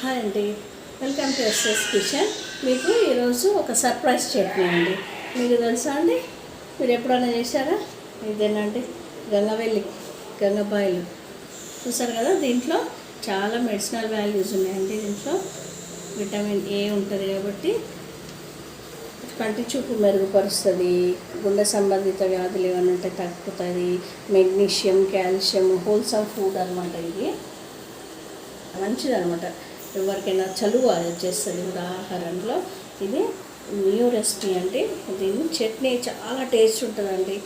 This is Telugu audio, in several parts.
హాయ్ అండి. Welcome to SS kitchen. మీకు ఈరోజు ఒక సర్ప్రైజ్ చట్నీ అండి మీకు తెలుసా అండి? మీరు ఎప్పుడైనా చేశారా? ఇదేనండి గంగవెల్లి గంగబాయిలు. చూసారు కదా దీంట్లో చాలా మెడిసినల్ వాల్యూస్ ఉన్నాయండి దీంట్లో. విటమిన్ ఏ ఉంటుంది కాబట్టి కంటి చూపు మెరుగుపరుస్తుంది గుండె సంబంధిత వ్యాధులు ఏమైనా ఉంటే తగ్గుతుంది మెగ్నీషియం కాల్షియం హోల్సమ్ ఫుడ్ అనమాట ఇది మంచిది అనమాట ఎవరికైనా చలువ చేస్తుంది కూడా ఆహారంలో ఇది న్యూ రెసిపీ అండి. దీన్ని చట్నీ చాలా టేస్ట్ ఉంటుందండి.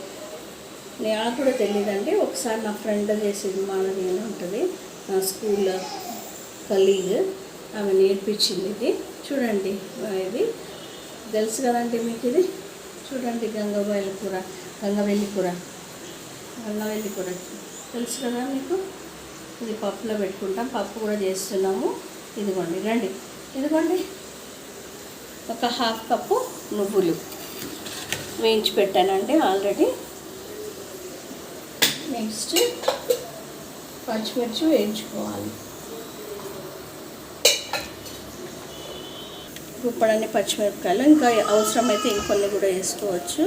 నాకు కూడా తెలియదండి ఒకసారి నా ఫ్రెండ్ చేసేది మానది అని ఉంటుంది నా స్కూల్ కలీగ్ ఆమె నేర్పించింది ఇది. చూడండి ఇది తెలుసు కదండి మీకు ఇది? చూడండి గంగబాయిల కూర గంగవెల్లి కూర. గంగవెల్లి కూర తెలుసు కదా మీకు? ఇది పప్పులో పెట్టుకుంటాం పప్పు కూడా చేస్తున్నాము. ఇదిగోండి రండి. ఇదిగోండి. ఒక హాఫ్ కప్పు నువ్వులు వేయించి పెట్టానండి ఆల్రెడీ. నెక్స్ట్ పచ్చిమిర్చి వేయించుకోవాలి. గుప్పడన్ని పచ్చిమిరపకాయలు ఇంకా అవసరమైతే ఇంకొన్ని కూడా వేసుకోవచ్చు.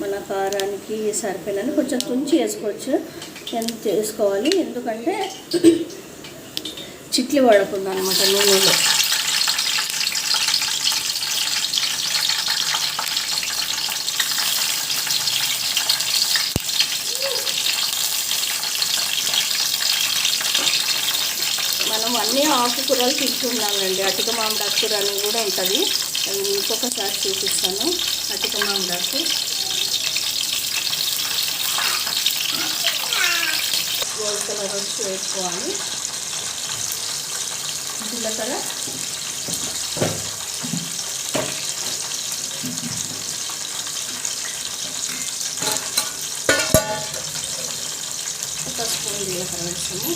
మన కారానికి సరిపోయినని కొంచెం తుంచి వేసుకోవచ్చు. ఎంత చేసుకోవాలి ఎందుకంటే చిట్లు పడకుండా అనమాట నూనెలో. మనం అన్ని ఆకుకూరలు తింటున్నామండి అటిక మామిడాకు అని కూడా ఉంటుంది. అది ఇంకొకసారి చూపిస్తాను. అటిక మామిడాకు. గోల్డ్ కలర్ వచ్చి వేసుకోవాలి. జీలకర్ర ఒక స్పూన్ జీలకర్ర వేస్తాము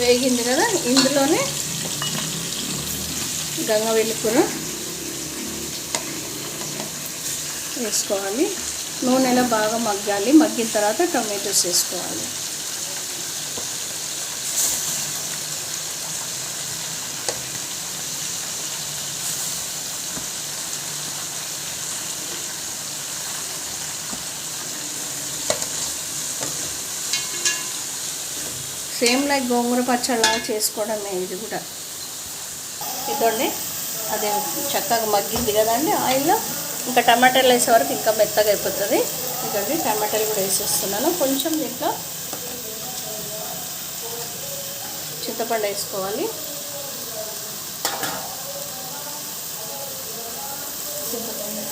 వేగింది కదా ఇందులోనే గంగ వెళ్ళి కూర వేసుకోవాలి. నూనెలో బాగా మగ్గాలి. మగ్గిన తర్వాత టొమాటోస్ వేసుకోవాలి. సేమ్ లైక్ గోంగూర పచ్చళ్ళ చేసుకోవడమే ఇది కూడా. ఇదండి అదే చక్కగా మగ్గింది కదండి ఆయిల్లో. ఇంకా టమాటాలు వేసే వరకు ఇంకా మెత్తగా అయిపోతుంది. ఇదండి టమాటాలు కూడా వేసేస్తున్నాను. కొంచెం దీంట్లో చింతపండు వేసుకోవాలి. చింతపండు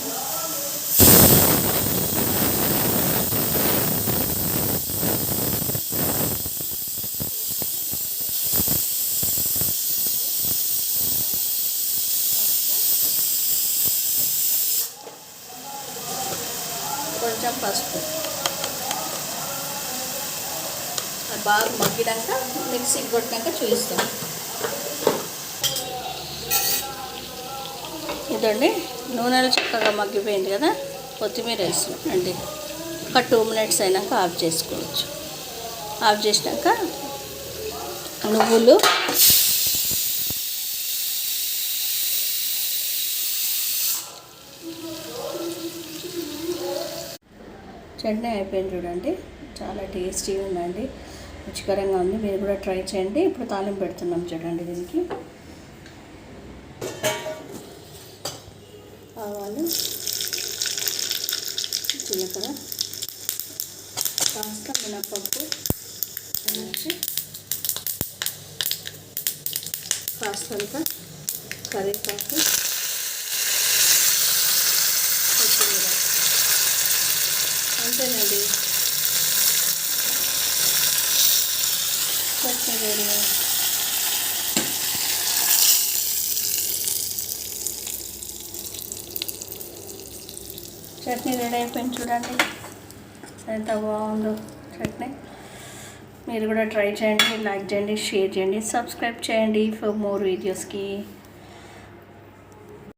కొంచెం పసుపు. అది బాగా మగ్గినాక మిక్సీకి కొట్టినాక చూపిస్తాం. ఇదండి నూనెలు చక్కగా మగ్గిపోయింది కదా? కొత్తిమీర వేసినాం అండి. ఒక టూ మినిట్స్ అయినాక ఆఫ్ చేసుకోవచ్చు. ఆఫ్ చేసినాక నువ్వులు వెంటనే అయిపోయింది చూడండి. చాలా టేస్టీగా ఉందండి. రుచికరంగా ఉంది. మీరు కూడా ట్రై చేయండి. ఇప్పుడు తాలింపు పెడుతున్నాం చూడండి దీనికి. ఆవాలు. జీలకర్ర. కాస్త మినపప్పు మిర్చి కాస్తంత కరివేపాకు కొత్తిమీర అంతేనండి చట్నీ రెడీ చట్నీ రెడీ అయిపోయింది చూడండి. ఎంత బాగుందో చట్నీ. మీరు కూడా ట్రై చేయండి లైక్ చేయండి షేర్ చేయండి సబ్స్క్రైబ్ చేయండి ఫర్ మోర్ వీడియోస్కి.